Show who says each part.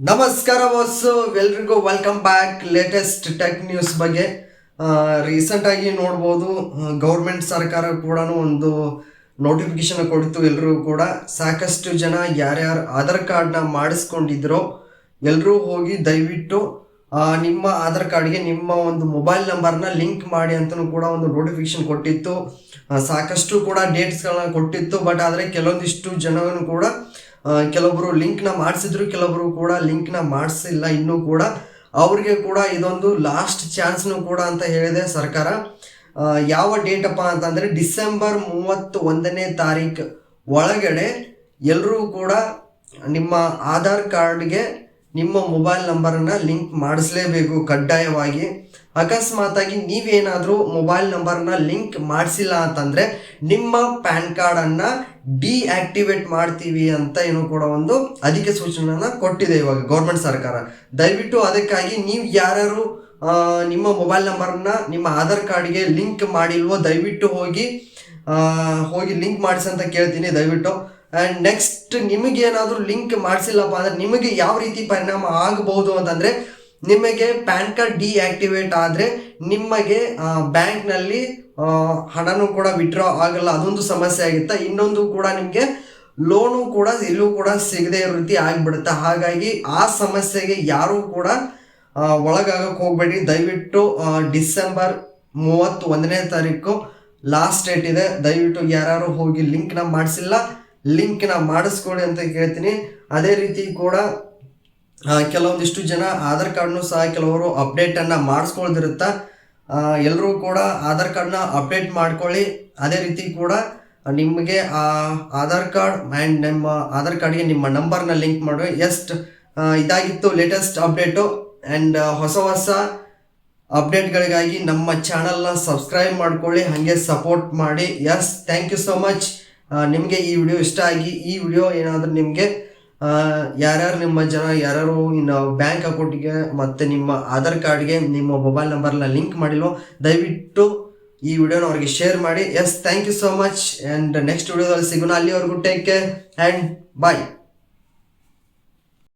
Speaker 1: ನಮಸ್ಕಾರ ವಾಸು ಎಲ್ರಿಗೂ welcome back latest tech news ಬಗ್ಗೆ. ರೀಸೆಂಟ್ ಆಗಿ ನೋಡ್ಬೋದು ಗೌರ್ಮೆಂಟ್ ಸರ್ಕಾರ ಕೂಡ ಒಂದು ನೋಟಿಫಿಕೇಶನ್ ಕೊಡ್ತು ಎಲ್ಲರೂ ಕೂಡ. ಸಾಕಷ್ಟು ಜನ ಯಾರ್ಯಾರು ಆಧಾರ್ ಕಾರ್ಡ್ನ ಮಾಡಿಸ್ಕೊಂಡಿದ್ರೋ ಎಲ್ಲರೂ ಹೋಗಿ ದಯವಿಟ್ಟು ನಿಮ್ಮ ಆಧಾರ್ ಕಾರ್ಡ್ಗೆ ನಿಮ್ಮ ಒಂದು ಮೊಬೈಲ್ ನಂಬರ್ನ ಲಿಂಕ್ ಮಾಡಿ ಅಂತಲೂ ಕೂಡ ಒಂದು ನೋಟಿಫಿಕೇಶನ್ ಕೊಟ್ಟಿತ್ತು. ಸಾಕಷ್ಟು ಕೂಡ ಡೇಟ್ಸ್ಗಳನ್ನ ಕೊಟ್ಟಿತ್ತು ಬಟ್ ಆದರೆ ಕೆಲವೊಂದಿಷ್ಟು ಜನವನ್ನು ಕೂಡ ಆ, ಕೆಲವೊಬ್ರು ಲಿಂಕ್ನ ಮಾಡಿಸಿದ್ರು ಕೆಲವೊಬ್ರು ಕೂಡ ಲಿಂಕ್ನ ಮಾಡಿಸಿಲ್ಲ. ಇನ್ನೂ ಕೂಡ ಅವ್ರಿಗೆ ಕೂಡ ಇದೊಂದು ಲಾಸ್ಟ್ ಚಾನ್ಸ್ನು ಕೂಡ ಅಂತ ಹೇಳಿದೆ ಸರ್ಕಾರ. ಯಾವ ಡೇಟಪ್ಪ ಅಂತಂದರೆ ಡಿಸೆಂಬರ್ ಮೂವತ್ತು ಒಂದನೇ ತಾರೀಕು ಒಳಗಡೆ ಎಲ್ಲರೂ ಕೂಡ ನಿಮ್ಮ ಆಧಾರ್ ಕಾರ್ಡ್ಗೆ ನಿಮ್ಮ ಮೊಬೈಲ್ ನಂಬರನ್ನು ಲಿಂಕ್ ಮಾಡಿಸಲೇಬೇಕು ಕಡ್ಡಾಯವಾಗಿ. ಅಕಸ್ಮಾತಾಗಿ ನೀವೇನಾದರೂ ಮೊಬೈಲ್ ನಂಬರನ್ನು ಲಿಂಕ್ ಮಾಡಿಸಿಲ್ಲ ಅಂತಂದರೆ ನಿಮ್ಮ ಪ್ಯಾನ್ ಕಾರ್ಡನ್ನು ಡಿಆಕ್ಟಿವೇಟ್ ಮಾಡ್ತೀವಿ ಅಂತ ಏನು ಕೂಡ ಒಂದು ಅಧಿಕ ಸೂಚನೆಯನ್ನು ಕೊಟ್ಟಿದೆ ಇವಾಗ ಗೌರ್ಮೆಂಟ್ ಸರ್ಕಾರ. ದಯವಿಟ್ಟು ಅದಕ್ಕಾಗಿ ನೀವು ಯಾರ್ಯಾರು ನಿಮ್ಮ ಮೊಬೈಲ್ ನಂಬರನ್ನು ನಿಮ್ಮ ಆಧಾರ್ ಕಾರ್ಡ್ಗೆ ಲಿಂಕ್ ಮಾಡಿಲ್ವೋ ದಯವಿಟ್ಟು ಹೋಗಿ ಹೋಗಿ ಲಿಂಕ್ ಮಾಡಿಸಿ ಅಂತ ಕೇಳ್ತೀನಿ ದಯವಿಟ್ಟು. ಆ್ಯಂಡ್ ನೆಕ್ಸ್ಟ್ ನಿಮಗೆ ಏನಾದರೂ ಲಿಂಕ್ ಮಾಡಿಸಿಲ್ಲಪ್ಪ ಅಂದರೆ ನಿಮಗೆ ಯಾವ ರೀತಿ ಪರಿಣಾಮ ಆಗಬಹುದು ಅಂತಂದರೆ ನಿಮಗೆ ಪ್ಯಾನ್ ಕಾರ್ಡ್ ಡಿಆಕ್ಟಿವೇಟ್ ಆದರೆ ನಿಮಗೆ ಬ್ಯಾಂಕ್ನಲ್ಲಿ ಹಣನೂ ಕೂಡ ವಿಡ್ರಾ ಆಗಲ್ಲ. ಅದೊಂದು ಸಮಸ್ಯೆ ಆಗುತ್ತೆ? ಇನ್ನೊಂದು ಕೂಡ ನಿಮಗೆ ಲೋನು ಕೂಡ ಎಲ್ಲೂ ಕೂಡ ಸಿಗದೇ ಇರೋ ರೀತಿ ಆಗಿಬಿಡುತ್ತೆ. ಹಾಗಾಗಿ ಆ ಸಮಸ್ಯೆಗೆ ಯಾರೂ ಕೂಡ ಒಳಗಾಗಕ್ಕೆ ಹೋಗಬೇಡಿ. ದಯವಿಟ್ಟು ಡಿಸೆಂಬರ್ ಮೂವತ್ತು ಒಂದನೇ ತಾರೀಕು ಲಾಸ್ಟ್ ಡೇಟ್ ಇದೆ. ದಯವಿಟ್ಟು ಯಾರು ಹೋಗಿ ಲಿಂಕ್ನ ಮಾಡಿಸಿಲ್ಲ. ಲಿಂಕ್ನ ಮಾಡಿಸ್ಕೊಳ್ಳಿ ಅಂತ ಕೇಳ್ತೀನಿ ಅದೇ ರೀತಿ ಕೂಡ ಕೆಲವೊಂದಿಷ್ಟು ಜನ ಆಧಾರ್ ಕಾರ್ಡ್ನು ಸಹ ಕೆಲವರು ಅಪ್ಡೇಟನ್ನು ಮಾಡಿಸ್ಕೊಳ್ದಿರುತ್ತಾ ಎಲ್ಲರೂ ಕೂಡ ಆಧಾರ್ ಕಾರ್ಡ್ನ ಅಪ್ಡೇಟ್ ಮಾಡ್ಕೊಳ್ಳಿ. ಅದೇ ರೀತಿ ಕೂಡ ನಿಮಗೆ, ಆ, ಆಧಾರ್ ಕಾರ್ಡ್ ಆ್ಯಂಡ್ ನಿಮ್ಮ ಆಧಾರ್ ಕಾರ್ಡ್ಗೆ ನಿಮ್ಮ ನಂಬರ್ನ ಲಿಂಕ್ ಮಾಡಿ ಎಷ್ಟು ಇದಾಗಿತ್ತು ಲೇಟೆಸ್ಟ್ ಅಪ್ಡೇಟು. ಆ್ಯಂಡ್ ಹೊಸ ಹೊಸ ಅಪ್ಡೇಟ್ಗಳಿಗಾಗಿ ನಮ್ಮ ಚಾನಲ್ನ ಸಬ್ಸ್ಕ್ರೈಬ್ ಮಾಡ್ಕೊಳ್ಳಿ, ಹಾಗೆ ಸಪೋರ್ಟ್ ಮಾಡಿ. Yes, thank you so much. ನಿಮಗೆ ಈ ವಿಡಿಯೋ ಇಷ್ಟ ಆಗಿ ಈ ವಿಡಿಯೋ ಏನಾದರೂ ನಿಮಗೆ ಯಾರ್ಯಾರು ನಿಮ್ಮ ಜನ, ಯಾರ್ಯಾರು ಇನ್ನು ಬ್ಯಾಂಕ್ ಅಕೌಂಟಿಗೆ ಮತ್ತು ನಿಮ್ಮ ಆಧಾರ್ ಕಾರ್ಡ್ಗೆ ನಿಮ್ಮ ಮೊಬೈಲ್ ನಂಬರ್ನ ಲಿಂಕ್ ಮಾಡಿಲ್ವೋ, ದಯವಿಟ್ಟು ಈ ವಿಡಿಯೋನ ಅವ್ರಿಗೆ ಶೇರ್ ಮಾಡಿ. Yes thank you so much and next ವಿಡಿಯೋದಲ್ಲಿ ಸಿಗೋಣ. ಅಲ್ಲಿವರೆಗೂ ಟೇಕ್ ಕೇರ್ ಆ್ಯಂಡ್ ಬಾಯ್